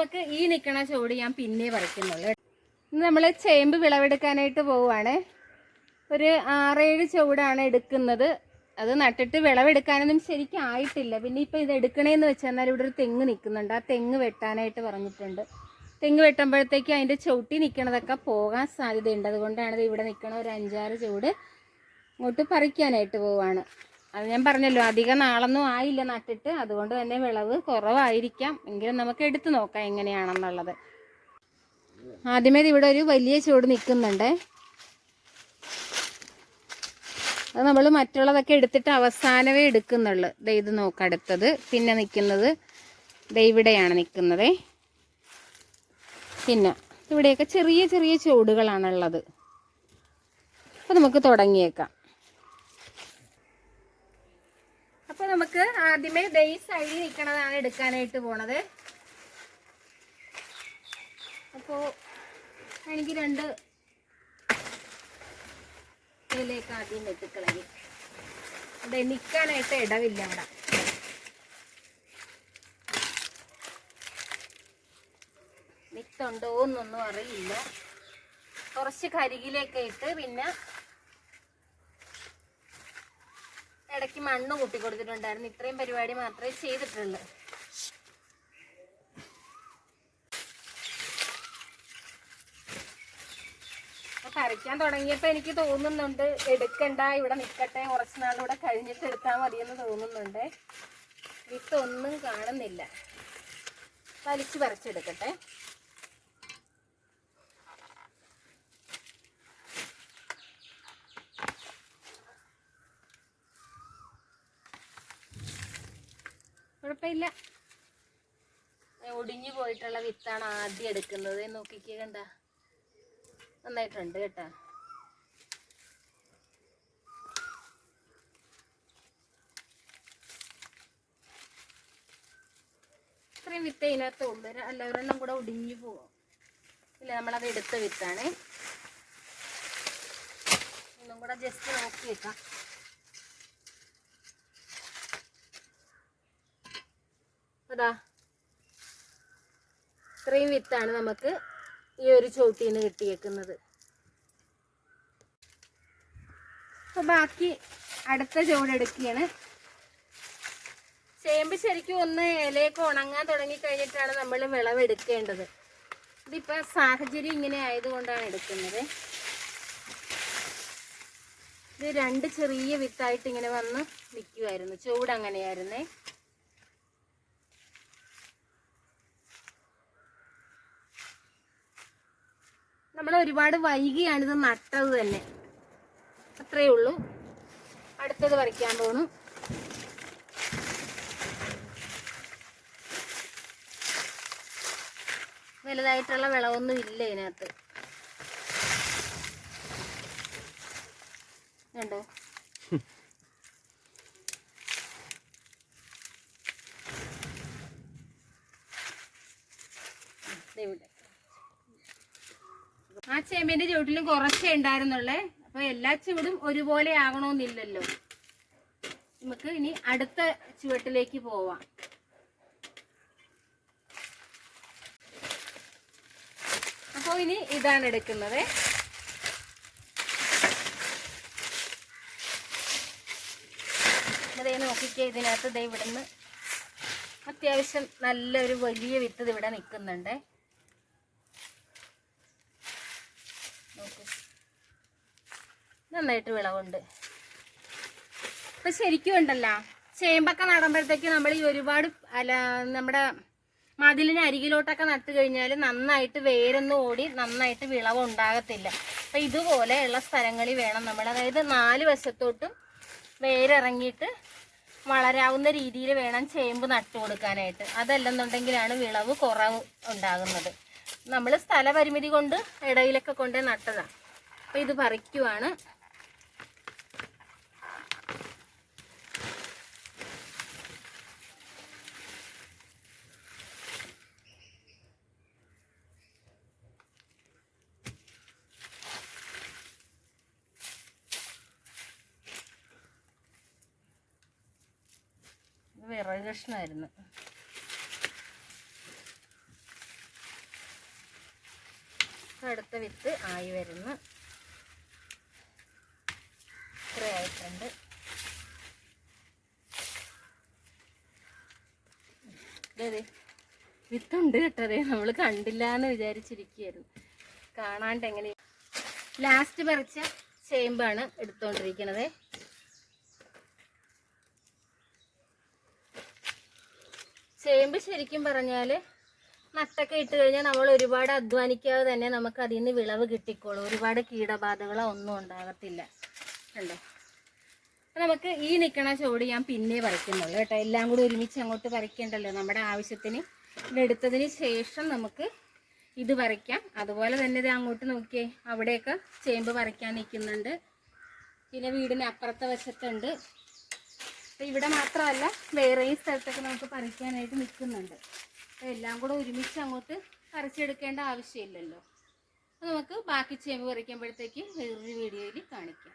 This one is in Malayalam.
നമുക്ക് ഈ നിക്കണ ചോട് ഞാൻ പിന്നെ പറിക്കുന്നുള്ളൂ ഇന്ന് നമ്മൾ ചേമ്പ് വിളവെടുക്കാനായിട്ട് പോവുകയാണ് ഒരു ആറേഴ് ചുവടാണ് എടുക്കുന്നത്. അത് നട്ടിട്ട് വിളവെടുക്കാനൊന്നും ശരിക്കും ആയിട്ടില്ല. പിന്നെ ഇപ്പം ഇത് എടുക്കണേന്ന് വെച്ചാൽ ഇവിടെ ഒരു തെങ്ങ് നിൽക്കുന്നുണ്ട് ആ തെങ്ങ് വെട്ടാനായിട്ട് പറഞ്ഞിട്ടുണ്ട്. തെങ്ങ് വെട്ടുമ്പോഴത്തേക്ക് അതിന്റെ ചവിട്ടി നിൽക്കണതൊക്കെ പോകാൻ സാധ്യതയുണ്ട്. അതുകൊണ്ടാണ് ഇത് ഇവിടെ നിൽക്കണ ഒരു അഞ്ചാറ് ചുവട് ഇങ്ങോട്ട് പറിക്കാനായിട്ട് പോവാണ്. അത് ഞാൻ പറഞ്ഞല്ലോ അധികം നാളൊന്നും ആയില്ല നട്ടിട്ട്. അതുകൊണ്ട് തന്നെ വിളവ് കുറവായിരിക്കാം. എങ്കിലും നമുക്ക് എടുത്തു നോക്കാം എങ്ങനെയാണെന്നുള്ളത്. ആദ്യമേ ഇവിടെ ഒരു വലിയ ചൂട് നിൽക്കുന്നുണ്ട്. അത് നമ്മൾ മറ്റുള്ളതൊക്കെ എടുത്തിട്ട് അവസാനമേ എടുക്കുന്നുള്ളൂ. ദേ ഇത് നോക്കാം അടുത്തത്. പിന്നെ നിൽക്കുന്നത് ദേ ഇവിടെയാണ് നിൽക്കുന്നത്. പിന്നെ ഇവിടെയൊക്കെ ചെറിയ ചെറിയ ചൂടുകളാണുള്ളത്. അപ്പോൾ നമുക്ക് തുടങ്ങിയേക്കാം. അപ്പോൾ നമുക്ക് ആദ്യമേ ബേസ് സൈഡിൽ നിൽക്കണതാണ് എടുക്കാനായിട്ട് പോണത്. അപ്പോൾ എനിക്ക് രണ്ട് ഇതിലേക്ക് ആദ്യം വെട്ടിക്കളഞ്ഞു. ഇവിടെ നിൽക്കാനായിട്ട് ഇടവില്ല അവിടെ. നിത്തുണ്ടോ എന്നൊന്നും അറിയില്ല. കുറച്ച് കരികിലേക്ക് ഇട്ട് പിന്നെ ഇടയ്ക്ക് മണ്ണ് കൂട്ടി കൊടുത്തിട്ടുണ്ടായിരുന്നു. ഇത്രയും പരിപാടി മാത്രമേ ചെയ്തിട്ടുള്ളൂ. കരയ്ക്കാൻ തുടങ്ങിയപ്പോ എനിക്ക് തോന്നുന്നുണ്ട് എടുക്കണ്ട ഇവിടെ നിൽക്കട്ടെ കുറച്ച് നാളിവിടെ കഴിഞ്ഞിട്ട് എടുത്താൽ മതിയെന്ന് തോന്നുന്നുണ്ട്. വിത്തൊന്നും കാണുന്നില്ല. വലിച്ചു പറിച്ചെടുക്കട്ടെ. കുഴപ്പമില്ല. ഒടിഞ്ഞു പോയിട്ടുള്ള വിത്താണ് ആദ്യം എടുക്കുന്നത്. നോക്കിക്കേ കണ്ട. നന്നായിട്ടുണ്ട് കേട്ടോ. ഇത്രയും വിത്ത് അതിനകത്ത് ഉള്ളു അല്ല ഒരെണ്ണം കൂടെ ഒടിഞ്ഞു പോവും. ഇല്ല നമ്മളത് എടുത്ത വിത്താണ്. ഒന്നും കൂടെ ജസ്റ്റ് നോക്കി വെക്കാം അതാ. ഇത്രയും വിത്താണ് നമുക്ക് ഈ ഒരു ചോട്ടിന്ന് കിട്ടിയേക്കുന്നത്. അപ്പൊ ബാക്കി അടുത്ത ചുവടെടുക്കുകയാണ് ചേമ്പ് ശരിക്കും ഒന്ന് ഇലയൊക്കെ ഉണങ്ങാൻ തുടങ്ങി കഴിഞ്ഞിട്ടാണ് നമ്മൾ വിളവെടുക്കേണ്ടത് ഇതിപ്പ സാഹചര്യം ഇങ്ങനെ ആയതുകൊണ്ടാണ് എടുക്കുന്നത്. ഇത് രണ്ട് ചെറിയ വിത്തായിട്ട് ഇങ്ങനെ വന്ന് നിൽക്കുമായിരുന്നു ചൂട് അങ്ങനെയായിരുന്നേ. നമ്മൾ ഒരുപാട് വൈകിയാണ് ഇത് നട്ടത് തന്നെ. അത്രേ ഉള്ളൂ. അടുത്തത് വരയ്ക്കാൻ പോണു. വലുതായിട്ടുള്ള വിളവൊന്നും ഇല്ല ഇതിനകത്ത്. കണ്ടോ? ദേ ഇവിടെ. ആ ചേമ്പിന്റെ ചുവട്ടിലും കുറച്ചേ ഉണ്ടായിരുന്നുള്ളേ. അപ്പൊ എല്ലാ ചുവടും ഒരുപോലെ ആകണമെന്നില്ലല്ലോ നമുക്ക് ഇനി അടുത്ത ചുവട്ടിലേക്ക് പോവാം. അപ്പോൾ ഇനി ഇതാണ് എടുക്കുന്നത്. അതേ നോക്കിക്കേ ഇതിനകത്ത് ദേ ഇവിടുന്ന് അത്യാവശ്യം നല്ലൊരു വലിയ വിത്ത് ഇവിടെ നിൽക്കുന്നുണ്ടേ. നന്നായിട്ട് വിളവുണ്ട്. ഇപ്പൊ ശരിക്കും ഉണ്ടല്ലോ. ചേമ്പൊക്കെ നടുമ്പോഴത്തേക്ക് നമ്മൾ ഈ ഒരുപാട് അല്ല നമ്മുടെ മതിലിന് അരികിലോട്ടൊക്കെ നട്ട് കഴിഞ്ഞാൽ നന്നായിട്ട് വേരൊന്നും ഓടി നന്നായിട്ട് വിളവ് ഉണ്ടാകത്തില്ല. അപ്പൊ ഇതുപോലെയുള്ള സ്ഥലങ്ങളിൽ വേണം നമ്മൾ അതായത് നാല് വശത്തോട്ടും വേരിറങ്ങിയിട്ട് വളരാവുന്ന രീതിയിൽ വേണം ചേമ്പ് നട്ടു കൊടുക്കാനായിട്ട്. അതല്ലെന്നുണ്ടെങ്കിലാണ് വിളവ് കുറവ് ഉണ്ടാകുന്നത്. നമ്മൾ സ്ഥലപരിമിതി കൊണ്ട് ഇടയിലൊക്കെ കൊണ്ട് നട്ടതാണ് അപ്പൊ ഇത് പറിക്കുവാണ്. വിറക് അടുത്ത വിത്ത് ആയി വരുന്നു. ഇത്ര ആയിട്ടുണ്ട്. വിത്തുണ്ട് കേട്ടതേ നമ്മൾ കണ്ടില്ല എന്ന് വിചാരിച്ചിരിക്കുകയായിരുന്നു. കാണാണ്ട് എങ്ങനെ ലാസ്റ്റ് പറിച്ച ചേമ്പാണ് എടുത്തോണ്ടിരിക്കണത്. ചേമ്പ് ശരിക്കും പറഞ്ഞാൽ നട്ടൊക്കെ ഇട്ട് കഴിഞ്ഞാൽ നമ്മൾ ഒരുപാട് അധ്വാനിക്കാതെ തന്നെ നമുക്ക് അതിൽ നിന്ന് വിളവ് കിട്ടിക്കോളും. ഒരുപാട് കീടബാധകളോ ഒന്നും ഉണ്ടാകത്തില്ല. അപ്പൊ നമുക്ക് ഈ നിൽക്കണ ചോട് ഞാൻ പിന്നെ പറിക്കുന്നുള്ളൂ കേട്ടോ. എല്ലാം കൂടി ഒരുമിച്ച് അങ്ങോട്ട് പറിക്കണ്ടല്ലോ. നമ്മുടെ ആവശ്യത്തിന് ഇതെടുത്തതിന് ശേഷം നമുക്ക് ഇത് വരയ്ക്കാം അതുപോലെ തന്നെ ഇത് അങ്ങോട്ട് നോക്കിയേ അവിടെയൊക്കെ ചേമ്പ് വരയ്ക്കാൻ നിൽക്കുന്നുണ്ട്. പിന്നെ വീടിന് അപ്പുറത്തെ വശത്തുണ്ട്. അപ്പം ഇവിടെ മാത്രമല്ല വേറെയും സ്ഥലത്തൊക്കെ നമുക്ക് പറിക്കാനായിട്ട് നിൽക്കുന്നുണ്ട്. അപ്പൊ എല്ലാം കൂടെ ഒരുമിച്ച് അങ്ങോട്ട് പറിച്ചെടുക്കേണ്ട ആവശ്യമില്ലല്ലോ. അപ്പോൾ നമുക്ക് ബാക്കി ചേമ്പ് പറിക്കുമ്പോഴത്തേക്ക് വേറൊരു വീഡിയോയിൽ കാണിക്കാം.